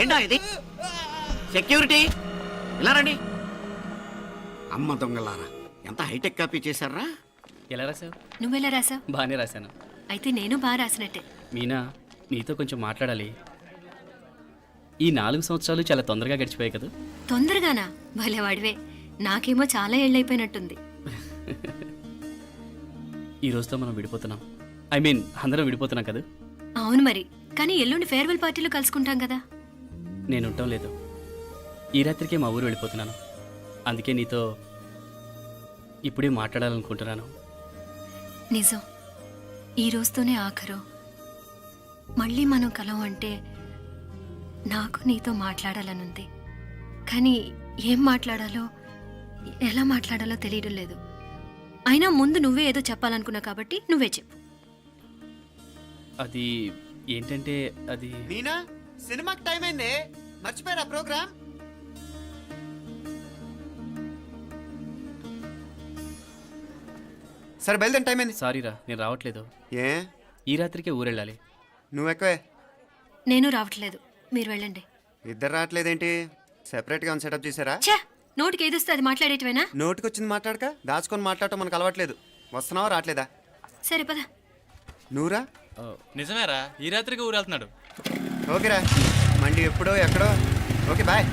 ఏంటా ఇది? సెక్యూరిటీ ఇలా రండి. అమ్మ దొంగలారా ఎంత హైటెక్ కాపీ చేశారా? ఎలా రాసావు నువ్వెలా రాసావు బాగానే రాశాను. అయితే నేను బాగా రాసినట్టే. మీనా నీతో కొంచెం మాట్లాడాలి. ఈ నాలుగు సంవత్సరాలు చాలా తొందరగా గడిచిపోయాయి కదా. తొందరగానా? భలే వాడివే నాకేమో చాలా ఏళ్ళైపోయినట్టుంది. ఈ రోజుతో మనం విడిపోతున్నాం. ఐ మీన్ అందరం విడిపోతున్నాం కదా. అవును మరి. కానీ ఎల్లుండి ఫేర్వెల్ పార్టీలో కలుసుకుంటాం కదా. నేను ఉండటం లేదు. ఈ రాత్రికే మా ఊరు వెళ్ళిపోతున్నాను. అందుకే నీతో ఇప్పుడే మాట్లాడాలనుకుంటున్నాను. నిజం. ఈ రోజుతోనే ఆఖరు. మళ్ళీ మనం కలం అంటే నాకు నీతో మాట్లాడాలనుంది. కానీ ఏం మాట్లాడాలో ఎలా మాట్లాడాలో తెలియడం లేదు. అయినా ముందు నువ్వే ఏదో చెప్పాలనుకున్నా కాబట్టి నువ్వే చెప్పు. అది ఏంటంటే అది మీనా సినిమాకి టైం అయింది మర్చిపోయారా ప్రోగ్రామ్? సరే బయలుదేరి టైం అయింది సారీరా నేను రావట్లేదు. ఏ? ఈ రాత్రికే ఊరెళ్ళాలి. నువ్వు ఎక్కువే? నేను రావట్లేదు. మీరు వెళ్ళండి. ఇద్దరు రావట్లేదేంటి? సెపరేట్గా ఉంది సెటప్ చేశారా? ఛే నోటికి ఏదొస్తే అది మాట్లాడేటివేనా? నోటికి వచ్చింది మాట్లాడక దాచుకొని మాట్లాడటం మనకు అలవాట్లేదు. వస్తున్నావా రావట్లేదా? సరే పద. నువ్వురా? నిజమేరా ఈ రాత్రికి ఊరు వెళ్తున్నాడు ఓకేరా. మండి ఎప్పుడో ఎక్కడో. Okay bye.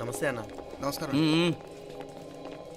నమస్తే అన్న. నమస్కారం.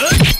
ఏరా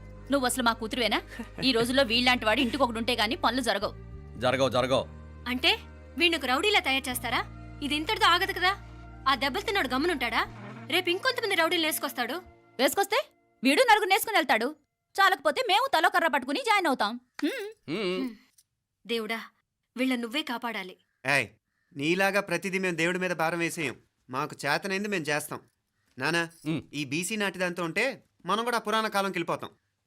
నువ్వు అసలు మా కూతురువేనా? ఈ రోజుల్లో వీళ్ళలాంటి వాడు ఇంటికి ఒకటి ఉంటే గానీ పనులు జరగవు. జరగవు జరగవు. అంటే వీణ్ణకు రౌడీలా తయారు చేస్తారా? ఇది ఇంతటితో ఆగదు కదా. ఆ దెబ్బలు తిన్నాడు గమ్మునుంటాడా? రేపు ఇంకొంతమంది రౌడీలు వేసుకొస్తాడు. వేసుకొస్తే వీడు నలుగురు నేసుకుని వెళ్తాడు. చాలకపోతే మేము తలో కర్ర పట్టుకుని జాయిన్ అవుతాం. హ్మ్. దేవుడా వీళ్ళ నువ్వే కాపాడాలి. ఏయ్ నీలాగా ప్రతిదీ మేము దేవుడి మీద భారం వేసేయం. మాకు చేతనైంది మేము చేస్తాం. నానా ఉమ్. ఈ బీసీ నాటిదంతా ఉంటే మనం కూడా పురాణ కాలంకి వెళ్ళిపోతాం.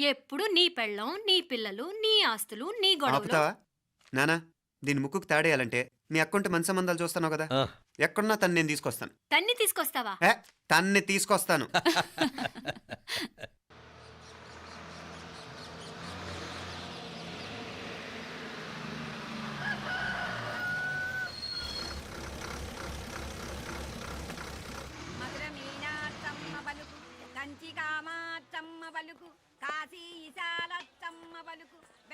ఎప్పుడు నీ పెళ్ళం నీ పిల్లలు నీ ఆస్తులు నీ గొడవలు. ఆపుతావా? నానా దీని ముక్కుకు తాడేయాలంటే మీ అక్కంటే మంచి సంబంధాలు చూస్తాను కదా. ఆ, ఎక్కడున్నా తను నేను తీసుకొస్తాను. తన్ని తీసుకొస్తావా? ఏ తన్ని తీసుకొస్తాను.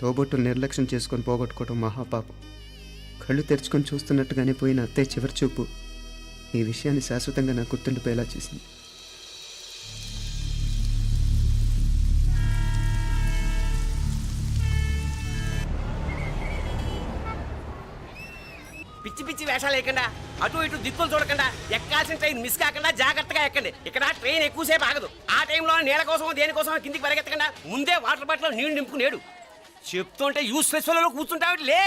తోబొట్టులు నిర్లక్ష్యం చేసుకొని పోగొట్టుకోవడం మహాపాపం. కళ్ళు తెరుచుకొని చూస్తున్నట్టుగానే పోయిన అత్తయ్య చివరి చూపు. ఈ విషయాన్ని శాశ్వతంగా నాకు గుర్తుండిపోయేలా చేసింది. పిచ్చి పిచ్చి వేషాలు వేయకుండా. అటు ఇటు దిక్కులు చూడకుండా. ఎక్కాల్సిన ట్రైన్ మిస్ కాకుండా జాగ్రత్తగా ఎక్కండి. ఇక్కడ ట్రైన్ ఎక్కువసేపు ఆగదు. ఆ టైంలో నీళ్ళ కోసం దేనికోసం కిందికి పరిగెత్తకుండా ముందే వాటర్ బాటిల్ నీళ్ళు నింపుకునేడు. చెప్తుంటే యూస్లెస్లో కూర్చుంటావు లే!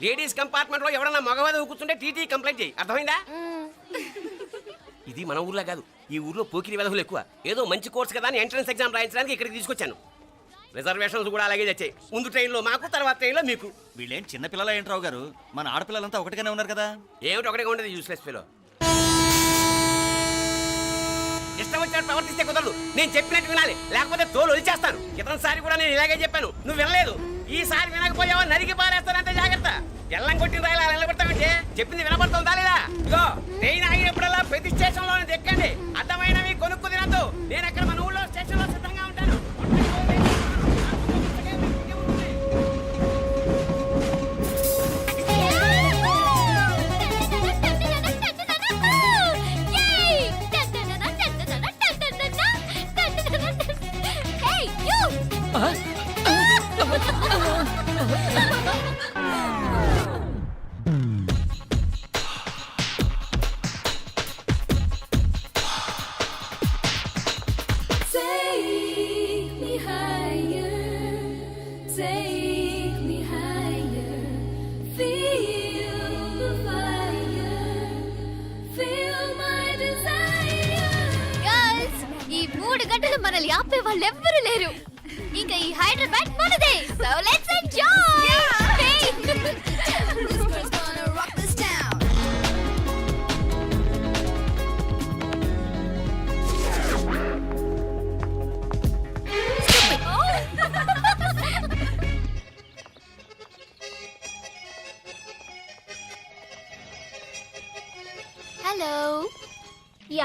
లేడీస్ కంపార్ట్మెంట్లో ఎవడన్నా మగవాది కూర్చుంటే టీటీ కంప్లైంట్ చేయి. అర్థమైందా? ఇది మన ఊర్లో కాదు. ఈ ఊర్లో పోకిరి వెధవులు ఎక్కువ. ఏదో మంచి కోర్స్ కదా అని ఎంట్రన్స్ ఎగ్జామ్ రాయించడానికి ఇక్కడికి తీసుకొచ్చాను. రిజర్వేషన్స్ కూడా అలాగే తెచ్చాయి. ముందు ట్రైన్లో మాకు తర్వాత ట్రైన్లో మీకు. వీళ్ళేం చిన్న పిల్లల ఏంట్రావు గారు? మన ఆడపిల్లలంతా ఒకటిగానే ఉన్నారు కదా? ఏమిటి ఒకటిగా ఉండదు యూస్లెస్ ఫెలో ఇష్టం వచ్చినట్టు ప్రవర్తిస్తే కుదరదు. నేను చెప్పినట్టు వినాలి. లేకపోతే తోలు వదిలిచేస్తాను ఇతని సారి కూడా నేను ఇలాగే చెప్పాను. నువ్వు వినలేదు. ఈసారి వినకపోయావో? నరికి పారేస్తానంటే జాగ్రత్త. ఎల్లం కొట్టిన రాయలా నిలబడతామంటే చెప్పింది వినపడుతుందా లేదా? ఇగో ట్రైన్ ఆగినప్పుడల్లా ప్రతి స్టేషన్లో ఎక్కండి. అర్థమైనవి కొనుక్కు తినద్దు. నేను అక్కడ మన ఊళ్ళో స్టేషన్లో సిద్ధంగా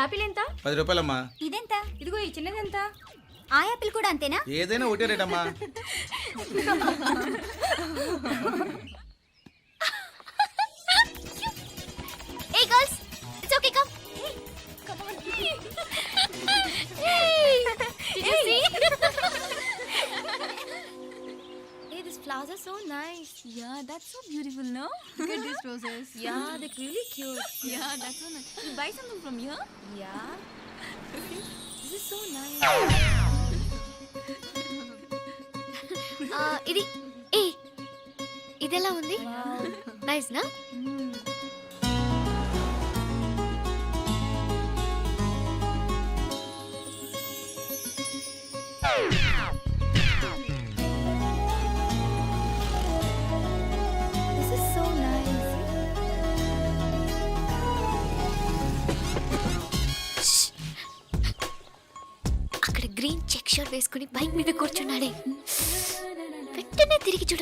ఆపిల్ ఎంత? పది రూపాయలమ్మా. ఇదెంత? ఇదిగో ఈ చిన్నది ఎంత ఆ యాపిల్ కూడా అంతేనా? ఏదైనా ఒకటే రేట్ అమ్మా Yeah, that's so beautiful, no? Look at these roses. Yeah. They're really cute. Yeah, that's so nice. You buy something from here? Yeah. this is so nice. ఇది ఏ ఇదెలా ఉంది నైస్ నా అక్కడ వేసుకుని బైక్ మీద కూర్చున్నాడే. వెంటనే తిరిగి చూడ.